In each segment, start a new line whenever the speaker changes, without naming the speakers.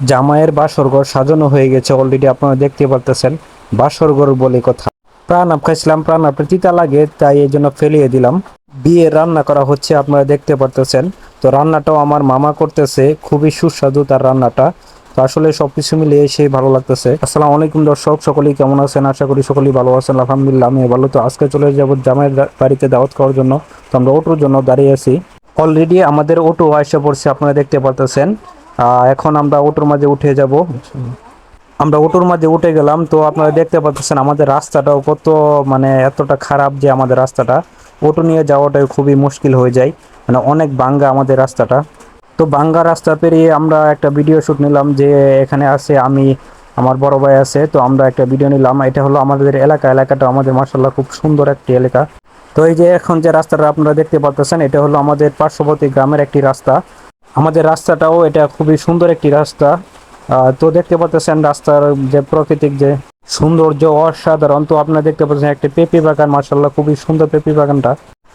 জামাইয়ের বাসরঘর সাজানো হয়ে গেছে অলরেডি আপনারা দেখতে পারতেছেন। বাসরঘর বলে কথা। প্রাণ আপ খাইছিলাম প্রাণ আপনি তিতা লাগে, তাই এই জন্য ফেলিয়ে দিলাম। বিয়ে রান্না করা হচ্ছে, আপনারা দেখতে পারতেছেন। তো রান্নাটাও আমার মামা করতেছে, খুবই সুস্বাদু তার রান্নাটা। তো আসলে সবকিছু মিলিয়ে এসে ভালো লাগতেছে। আসসালামু আলাইকুম দর্শক, সকলেই কেমন আছেন? আশা করি সকলেই ভালো আছেন, আলহামদুলিল্লাহ আমি ভালো। তো আজকে চলে যাব জামাইয়ের বাড়িতে দাওয়াত করার জন্য। তো আমরা অটোর জন্য দাঁড়িয়ে আছি। অলরেডি আমাদের অটো এসে পড়ছে, আপনারা দেখতে পারতেছেন। এখন আমরা অটোর মাঝে উঠে যাব। আমরা অটোর মাঝে উঠে গেলাম, তো আপনারা দেখতে পাচ্ছেন আমাদের রাস্তাটাও কত মানে এতটা খারাপ যে আমাদের রাস্তাটা। অটো নিয়ে যাওয়াটাই খুবই মুশকিল হয়ে যায় মানে অনেক বাঙ্গা আমাদের রাস্তাটা। তো বাঙ্গা রাস্তা পেরিয়ে আমরা একটা ভিডিও শ্যুট নিলাম যে এখানে আছে, আমি, আমার বড় ভাই আছে, তো আমরা একটা ভিডিও নিলাম। এটা হলো আমাদের এলাকা, এলাকাটা আমাদের মার্শাল্লাহ খুব সুন্দর একটি এলাকা। তো এই যে এখন যে রাস্তাটা আপনারা দেখতে পাচ্ছেন, এটা হলো আমাদের পার্শ্ববর্তী গ্রামের একটি রাস্তা। আমাদের রাস্তাটাও এটা খুবই সুন্দর একটি রাস্তা। তো দেখতে পাচ্ছেন রাস্তার যে প্রাকৃতিক যে সৌন্দর্য অসাধারণ। তো আপনারা দেখতে পাচ্ছেন একটি পেঁপে বাগান মার্শাল্লাহ খুবই সুন্দর পেঁপে বাগানটা।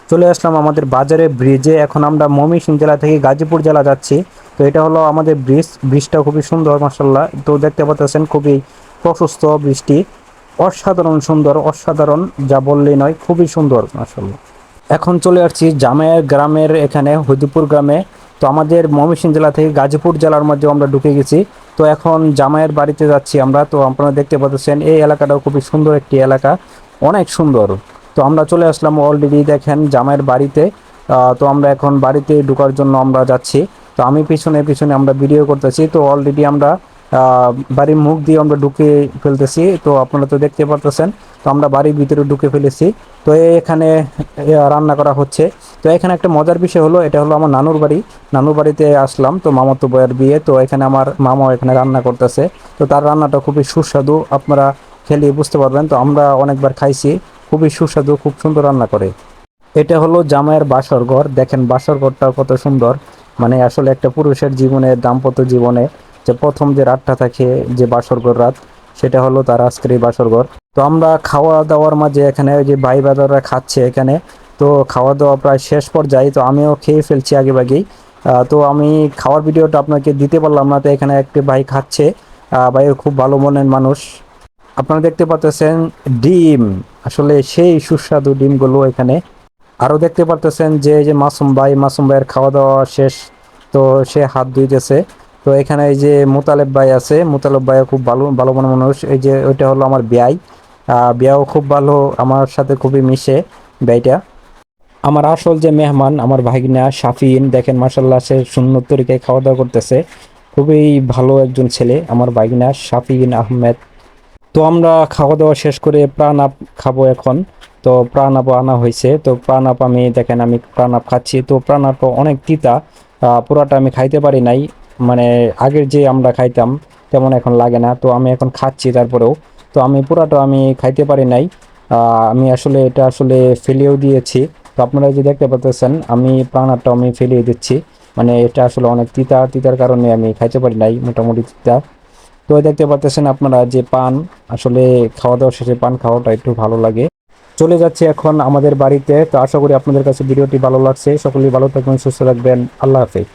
চলে আসলাম আমাদের বাজারে ব্রিজে এখন আমরা ময়মনসিংহ জেলা থেকে গাজীপুর জেলা যাচ্ছি। তো এটা হলো আমাদের ব্রিজ ব্রিজটা খুবই সুন্দর মার্শাল্লাহ তো দেখতে পাচ্ছেন খুবই প্রশস্ত বৃষ্টি অসাধারণ সুন্দর, অসাধারণ, যা বললেই নয়, খুবই সুন্দর মার্শাল্লাহ এখন চলে আসছি জামাইয়ের গ্রামের এখানে হইদুপুর গ্রামে। তো আমাদের ময়মনসিংহ জেলা থেকে গাজীপুর জেলার মধ্যে আমরা ঢুকে গেছি। তো এখন জামাইয়ের বাড়িতে যাচ্ছি আমরা। তো আপনারা দেখতে পাচ্ছেন, এই এলাকাটাও খুবই সুন্দর একটি এলাকা, অনেক সুন্দর। তো আমরা চলে আসলাম অলরেডি দেখেন জামাইয়ের বাড়িতে। তো আমরা এখন বাড়িতে ঢুকার জন্য আমরা যাচ্ছি। তো আমি পিছনে পিছনে আমরা ভিডিও করতেছি। তো অলরেডি আমরা বাড়ির মুখ দিয়ে আমরা ঢুকে ফেলতেছি। তো আপনারা তো দেখতে পারতেছেন, তো আমরা বাড়ির ভিতরে ঢুকে ফেলেছি। তো এখানে রান্না করা হচ্ছে। তো এখানে একটা মজার বিষয় হলো, এটা হলো আমার নানুর বাড়ি। নানুর বাড়িতে আসলাম, তো মামাতো বয়ের বিয়ে। তো এখানে আমার মামাও এখানে রান্না করতেছে। তো তার রান্নাটা খুবই সুস্বাদু, আপনারা খেলে বুঝতে পারবেন। তো আমরা অনেকবার খাইছি, খুবই সুস্বাদু, খুব সুন্দর রান্না করে। এটা হলো জামাইয়ের বাসর ঘর। দেখেন বাসর ঘরটা কত সুন্দর। মানে আসলে একটা পুরুষের জীবনে দাম্পত্য জীবনে যে প্রথম যে রাতটা থাকে যে বাসরঘর রাত, সেটা হলো তার আজকের এই বাসরঘর। তো আমরা খাওয়া দাওয়ার মাঝে এখানে ওই যে ভাই বাদাররা খাচ্ছে এখানে, তো খাওয়া দাওয়া প্রায় শেষ পর্যায়ে, তো আমিও খেয়ে ফেলছি আগে আগেই তো আমি খাওয়ার ভিডিওটা আপনাকে দিতে পারলাম না, তো এখানে একটি ভাই খাচ্ছে। ভাই খুব ভালো মনের মানুষ। আপনারা দেখতে পাচ্ছেন ডিম। আসলে সেই সুস্বাদু ডিমগুলো এখানে। আরও দেখতে পারতেছেন যে যে মাসুম ভাই, মাসুম ভাইয়ের খাওয়া দাওয়া শেষ, তো সে হাত ধুইতেছে। তো এখানে এই যে মোতালেব ভাই আছে মোতালেব ভাইও খুব ভালো ভালো মনের মানুষ। এই যে ওইটা হলো আমার বিয়াই। আহ, বিয়াও খুব ভালো আমার সাথে খুবই মিশে ব্যয়টা আমার আসল যে মেহমান আমার ভাগিনা শাফিন দেখেন মাসাল্লাহ সে সুন্দর তরিকায় খাওয়া দাওয়া করতেছে। খুবই ভালো একজন ছেলে আমার ভাগিনা শাফিন আহমেদ। তো আমরা খাওয়া দাওয়া শেষ করে প্রাণ আপ খাব এখন। তো প্রাণ আপ আনা হয়েছে। তো প্রাণ আপ আমি দেখেন আমি প্রাণ আপ খাচ্ছি। তো প্রাণ আপ অনেক তিতা পুরাটা আমি খাইতে পারি নাই। মানে আগের যে আমরা খাইতাম, তেমন এখন লাগে না। তো আমি এখন খাচ্ছি তারপরেও। তো আমি পুরাটা আমি খাইতে পারি নাই। আমি আসলে এটা আসলে ফেলিয়েও দিয়েছি। তো আপনারা যে দেখতে পাচ্ছেন আমি প্রাণারটা আমি ফেলিয়ে দিচ্ছি। মানে এটা আসলে অনেক তিতা, তিতার কারণে আমি খাইতে পারি নাই, মোটামুটি তিতা। তো দেখতে পাচ্ছেন আপনারা যে পান, আসলে খাওয়া দাওয়া শেষে পান খাওয়াটা একটু ভালো লাগে। চলে যাচ্ছে এখন আমাদের বাড়িতে। তো আশা করি আপনাদের কাছে ভিডিওটি ভালো লাগছে। সকলেই ভালো থাকবেন, সুস্থ থাকবেন। আল্লাহ হাফেজ।